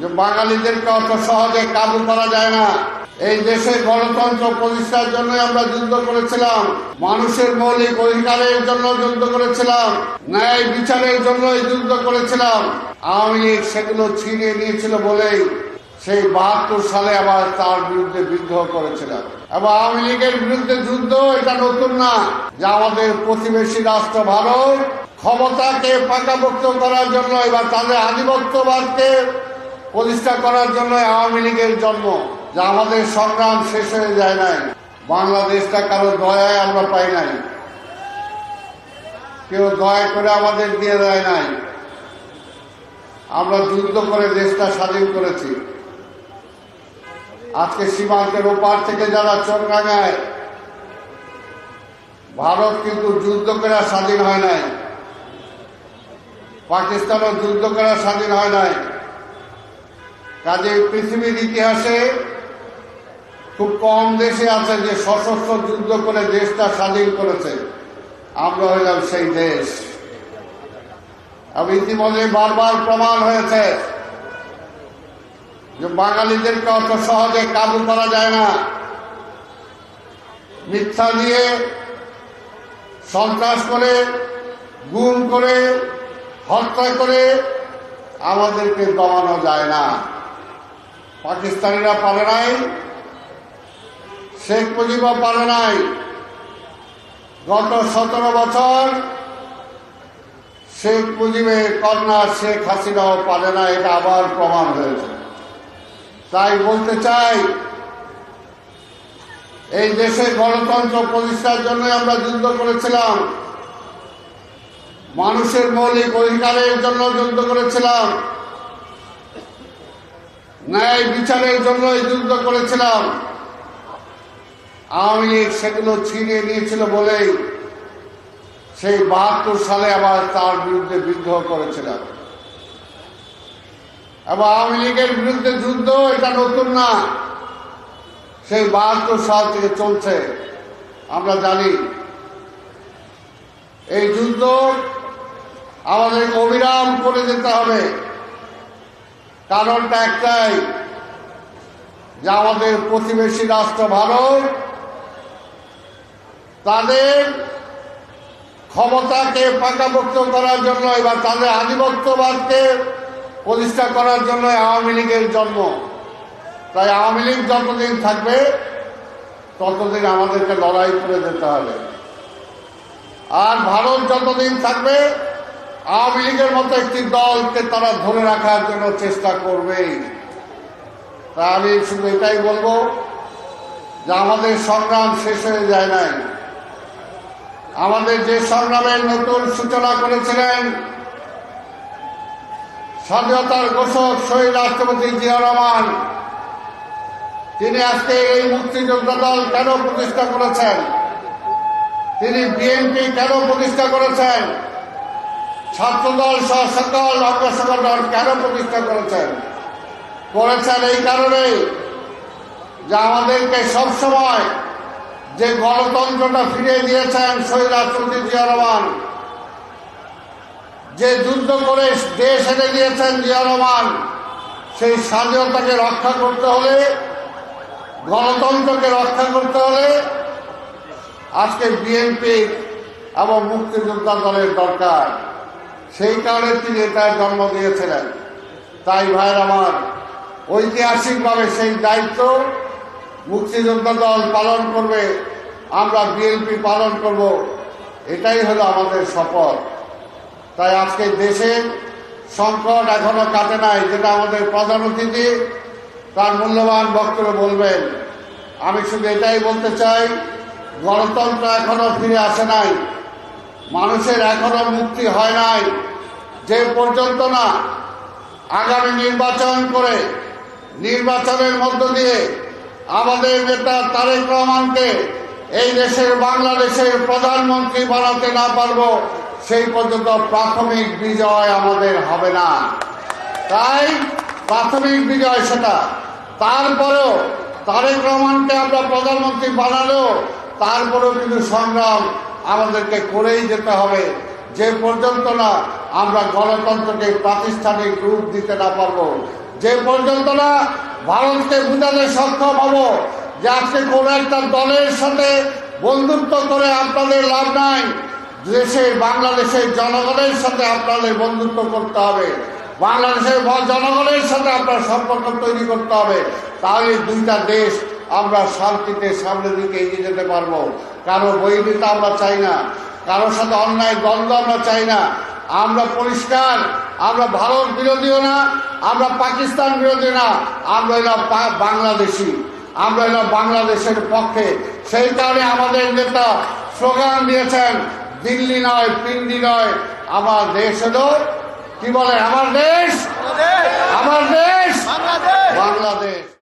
যে বাঙালিদেরকে অত সহজে কাবু করা যায় না। এই দেশে গণতন্ত্র প্রতিষ্ঠার জন্য আমরা যুদ্ধ করেছিলাম। মানুষের মৌলিক অধিকারের জন্য যুদ্ধ করেছিলাম। ন্যায় বিচারের জন্যই যুদ্ধ করেছিলাম। আওয়ামী লীগ সেগুলো ছিনিয়ে নিয়েছিল বলেই সেই বাহাত্তর সালে আবার তার বিরুদ্ধে বিদ্রোহ করেছিলাম। এবং আওয়ামী লীগের বিরুদ্ধে যুদ্ধ এটা নতুন না যে আমাদের প্রতিবেশী রাষ্ট্র ভারত ক্ষমতাকে পাকাপোক্ত করার জন্য এবার তাদের আধিপত্যবাদকে প্রতিষ্ঠা করার জন্য আওয়ামী লীগের জন্ম, যা আমাদের সংগ্রাম শেষ হয়ে যায় নাই। বাংলাদেশটা কারও দয়ায় আমরা পাই নাই। কেউ দয়া করে আমাদের দিয়ে দেয় নাই। আমরা যুদ্ধ করে দেশটা স্বাধীন করেছি। আজকে সীমান্তের ওপার থেকে যারা চোরকাঙায় ভারত কিন্তু যুদ্ধ করে স্বাধীন হয় নাই। পাকিস্তানও যুদ্ধ করে স্বাধীন হয় নাই। কাজে পৃথিবীর ইতিহাসে খুব কম দেশে আছে যে সশস্ত্র যুদ্ধ করে দেশটা স্বাধীন করেছে। আমরা হইলাম সেই দেশ। এবং ইতিমধ্যে বারবার প্রমাণ হয়েছে যে বাঙালিদেরকে অত সহজে কাবু করা যায় না। মিথ্যা দিয়ে সন্ত্রাস করে, গুম করে, হত্যা করে আমাদেরকে দমানো যায় না। পাকিস্তানিরা পারে নাই, শেখ মুজিবও পারে নাই। গত সতেরো বছর শেখ মুজিবের কন্যা শেখ হাসিনাও পারে না এটা আবার প্রমাণ হয়েছে। তাই বলতে চাই, এই দেশে গণতন্ত্র প্রতিষ্ঠার জন্য আমরা যুদ্ধ করেছিলাম। মানুষের মৌলিক অধিকারের জন্য যুদ্ধ করেছিলাম। ন্যায় বিচারের জন্যই যুদ্ধ করেছিলাম। আওয়ামী লীগ সেগুলো ছিনিয়ে নিয়েছিল বলেই সেই বাহাত্তর সালে আবার তার বিরুদ্ধে বিদ্রোহ করেছিলাম। এবং আওয়ামী লীগের বিরুদ্ধে যুদ্ধ, এটা নতুন না। সেই বাহাত্তর সাল থেকে চলছে, আমরা জানি। এই যুদ্ধ আমাদের অবিরাম করে যেতে হবে। কারণটা একটাই যে আমাদের প্রতিবেশী রাষ্ট্র ভারত তাদের ক্ষমতাকে পাকাপোক্ত করার জন্য এবার তাদের আধিপত্যবাদকে প্রতিষ্ঠা করার জন্য আওয়ামী লীগের জন্ম। তাই আওয়ামী লীগ যতদিন থাকবে, ততদিন আমাদেরকে লড়াই করে যেতে হবে। আর ভারত যতদিন থাকবে আওয়ামী লীগের মতো একটি দলকে তারা ধরে রাখার জন্য চেষ্টা করবেই তা আমি শুধু এটাই বলব যে আমাদের সংগ্রাম শেষ হয়ে যায় নাই। আমাদের যে সংগ্রামের নতুন সূচনা করেছিলেন, স্বাধীনতার ঘোষক শহীদ রাষ্ট্রপতি জিয়া রহমান, তিনি আজকে এই মুক্তিযোদ্ধা দল কেন প্রতিষ্ঠা করেছেন? তিনি বিএনপি কেন প্রতিষ্ঠা করেছেন? ছাত্রদল সহ সকল অগ্রসর দল কেন প্রতিষ্ঠা করেছেন? করেছেন এই কারণে যে আমাদেরকে সবসময় যে গণতন্ত্রটা ফিরিয়ে দিয়েছেন রাষ্ট্রপতি জিয়া রহমান, যে যুদ্ধ করে দেশ এনে দিয়েছেন জিয়া রহমান, সেই স্বাধীনতাকে রক্ষা করতে হলে, গণতন্ত্রকে রক্ষা করতে হলে আজকে বিএনপি এবং মুক্তিযোদ্ধা দলের দরকার। সেই কারণে তিনি এটার জন্ম দিয়েছিলেন। তাই ভাইয়ের আমার, ঐতিহাসিকভাবে সেই দায়িত্ব মুক্তিযোদ্ধা দল পালন করবে, আমরা বিএনপি পালন করব, এটাই হলো আমাদের শপথ। তাই আজকে দেশের সংকট এখনও কাটে নাই, যেটা আমাদের প্রধান অতিথি তার মূল্যবান বক্তব্য বলবেন। আমি শুধু এটাই বলতে চাই, গণতন্ত্র এখনও ফিরে আসে নাই। মানুষের এখনও মুক্তি হয় নাই। যে পর্যন্ত না আগামী নির্বাচন করে নির্বাচনের মধ্য দিয়ে আমাদের নেতা তারেক রহমানকে এই দেশের বাংলাদেশের প্রধানমন্ত্রী বানাতে না পারব, সেই পর্যন্ত প্রাথমিক বিজয় আমাদের হবে না। তাই প্রাথমিক বিজয় সেটা। তারপরেও তারেক রহমানকে আমরা প্রধানমন্ত্রী বানালেও তারপরেও কিন্তু সংগ্রাম আমাদেরকে করেই যেতে হবে। যে পর্যন্ত না আমরা গণতন্ত্রকে প্রাতিষ্ঠানিক রূপ দিতে না পারব, যে পর্যন্ত না ভারতকে বুঝাতে সক্ষম হব যে আজকে কোনো একটা দলের সাথে বন্ধুত্ব করে আপনাদের লাভ নাই, দেশের, বাংলাদেশের জনগণের সাথে আপনাদের বন্ধুত্ব করতে হবে, বাংলাদেশের জনগণের সাথে আপনার সম্পর্ক তৈরি করতে হবে, তাহলে দুইটা দেশ আমরা শান্তিতে সামনের দিকে এগিয়ে যেতে পারব। কারও বৈরিতা আমরা চাই না কারোর সাথে অন্যায় দ্বন্দ্ব আমরা চাই না। আমরা পরিষ্কার আমরা ভারত বিরোধীও না আমরা পাকিস্তান বিরোধী না আমরা এলাম বাংলাদেশি। আমরা এলাম বাংলাদেশের পক্ষে। সেই কারণে আমাদের নেতা স্লোগান দিয়েছেন দিল্লি নয় পিন্ডি নয় আমার দেশ হলো কি বলে? আমার দেশ। আমার দেশ? বাংলাদেশ। বাংলাদেশ।